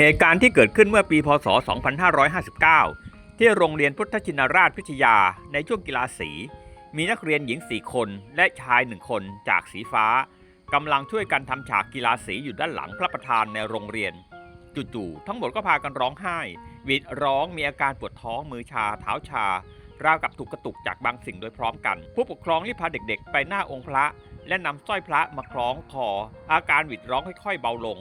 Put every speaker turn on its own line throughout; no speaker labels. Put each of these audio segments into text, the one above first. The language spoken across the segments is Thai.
เหตุการณ์ที่เกิดขึ้นเมื่อปีพศ 2559 ที่โรงเรียนพุทธชินราชพิทยาในช่วงกีฬาสี มีนักเรียนหญิง 4 คนและชาย 1 คนจากสีฟ้ากำลังช่วยกันทำฉากกีฬาสีอยู่ด้านหลังพระประธานในโรงเรียน จู่ๆทั้งหมดก็พากันร้องไห้หวีดร้องมีอาการปวดท้องมือชาเท้าชาราวกับถูกกระตุกจากบางสิ่งโดยพร้อมกัน ผู้ปกครองรีบพาเด็กๆ ไปหน้าองค์พระ และนำสร้อยพระมาคล้องคอ อาการหวิดร้องค่อยๆ เบาลง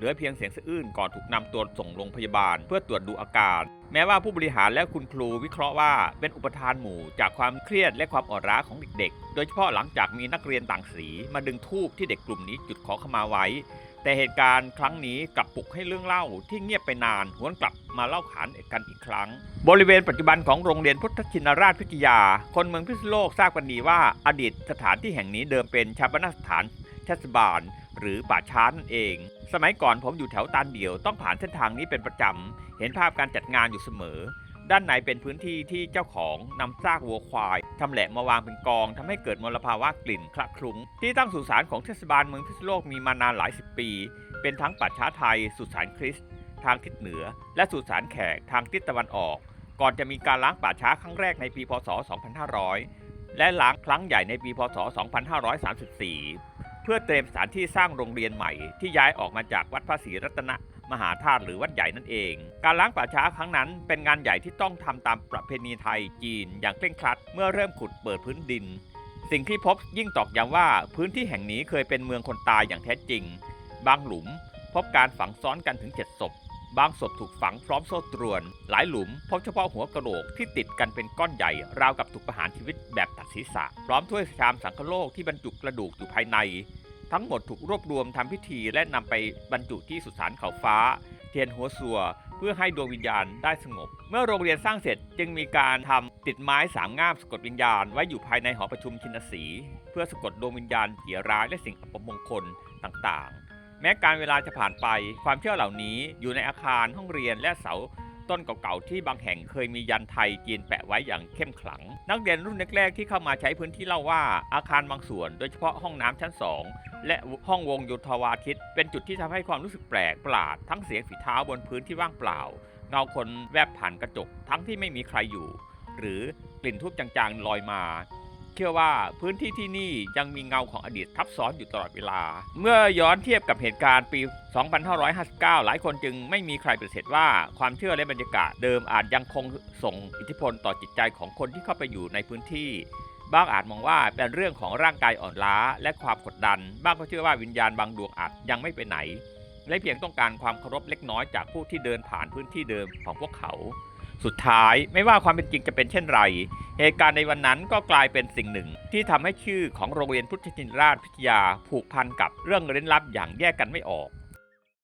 เหลือเพียงเสียงสะอื้นก่อนถูกนำตัวส่งโรงพยาบาล เพื่อตรวจดูอาการ แม้ว่าผู้บริหารและคุณครูวิเคราะห์ว่า เป็นอุปทานหมู่จากความเครียดและความอ่อนล้าของเด็กๆ โดยเฉพาะหลังจากมีนักเรียนต่างสี มาดึงทูบที่เด็กกลุ่มนี้จุดขอขมาไว้ แต่เหตุการณ์ครั้งนี้กลับปลุกให้เรื่องเล่าที่เงียบไปนานหวนกลับมาเล่าขานกันอีกครั้ง บริเวณปัจจุบันของโรงเรียนพุทธชินราชพิทยา คนเมืองพิษณุโลกทราบกันดีว่าอดีตสถานที่แห่งนี้เดิมเป็นชาปนสถาน เทศบาล หรือป่าช้านั่นเอง สมัยก่อนผมอยู่แถวตานเดี่ยวต้องผ่านเส้นทางนี้เป็นประจำ เห็นภาพการจัดงานอยู่เสมอ ด้านในเป็นพื้นที่ที่เจ้าของนำซากวัวควายทำแหละมาวางเป็นกองทำให้เกิดมลภาวะกลิ่นคละคลุ้ง ที่ตั้งสุสานของเทศบาลเมืองพิษณุโลกมีมานานหลายสิบปี เป็นทั้งป่าช้าไทย สุสานคริสต์ทางทิศเหนือ และสุสานแขกทางทิศตะวันออก ก่อนจะมีการล้างป่าช้าครั้งแรกในปีพศ 2500 และล้างครั้งใหญ่ในปีพศ 2534 เพื่อเตรียมสถานที่สร้างโรงเรียนใหม่ที่ย้ายออกมาจากวัดพระศรีรัตนมหาธาตุหรือวัดใหญ่นั่นเอง การล้างป่าช้าครั้งนั้นเป็นงานใหญ่ที่ต้องทำตามประเพณีไทยจีนอย่างเคร่งครัด เมื่อเริ่มขุดเปิดพื้นดิน สิ่งที่พบยิ่งตอกย้ำว่าพื้นที่แห่งนี้เคยเป็นเมืองคนตายอย่างแท้จริง บางหลุม พบการฝังซ้อนกันถึงเจ็ดศพ บางศพถูกฝังพร้อมโซ่ตรวน หลายหลุมพบเฉพาะหัวกะโหลกที่ติดกันเป็นก้อนใหญ่ ราวกับถูกประหารชีวิตแบบตัดศีรษะ พร้อมถ้วยชามสังคโลกที่บรรจุกระดูกอยู่ภายใน ทั้งหมดถูกรวบรวมทำพิธีและนำไปบรรจุที่สุสานเขาฟ้า เทียนหัวสัวเพื่อให้ดวงวิญญาณได้สงบ เมื่อโรงเรียนสร้างเสร็จจึงมีการทำติดไม้สามง่ามสะกดวิญญาณไว้อยู่ภายในหอประชุมชินสี เพื่อสะกดดวงวิญญาณเสียร้ายและสิ่งอัปมงคลต่างๆ แม้การเวลาจะผ่านไป ความเชื่อเหล่านี้อยู่ในอาคารห้องเรียนและเสาต้นเก่าๆที่บางแห่งเคยมียันไทยจีนแปะไว้อย่างเข้มขลัง นักเรียนรุ่นแรกๆที่เข้ามาใช้พื้นที่เล่าว่าอาคารบางส่วน โดยเฉพาะห้องน้ำชั้นสองและห้องวงโยธวาทิต เป็นจุดที่ทำให้ความรู้สึกแปลกประหลาด ทั้งเสียงฝีเท้าบนพื้นที่ว่างเปล่า เงาคนแวบผ่านกระจกทั้งที่ไม่มีใครอยู่ หรือกลิ่นทูบจางๆลอยมา เชื่อว่าพื้นที่ที่นี่ยังมีเงาของอดีตทับซ้อนอยู่ตลอดเวลา เมื่อย้อนเทียบกับเหตุการณ์ปี 2559 หลายคนจึงไม่มีใครปฏิเสธว่าความเชื่อและบรรยากาศเดิมอาจยังคงส่งอิทธิพลต่อจิตใจของคนที่เข้าไปอยู่ในพื้นที่บางอาจมองว่าเป็นเรื่องของร่างกายอ่อนล้าและความกดดัน บางก็เชื่อว่าวิญญาณบางดวงอาจยังไม่ไปไหน และเพียงต้องการความเคารพเล็กน้อยจากผู้ที่เดินผ่านพื้นที่เดิมของพวกเขา สุดท้ายไม่ว่าความเป็นจริงจะเป็นเช่นไร เหตุการณ์ในวันนั้นก็กลายเป็นสิ่งหนึ่ง ที่ทำให้ชื่อของโรงเรียนพุทธชินราชพิทยาผูกพันกับเรื่องเร้นลับอย่างแยกกันไม่ออก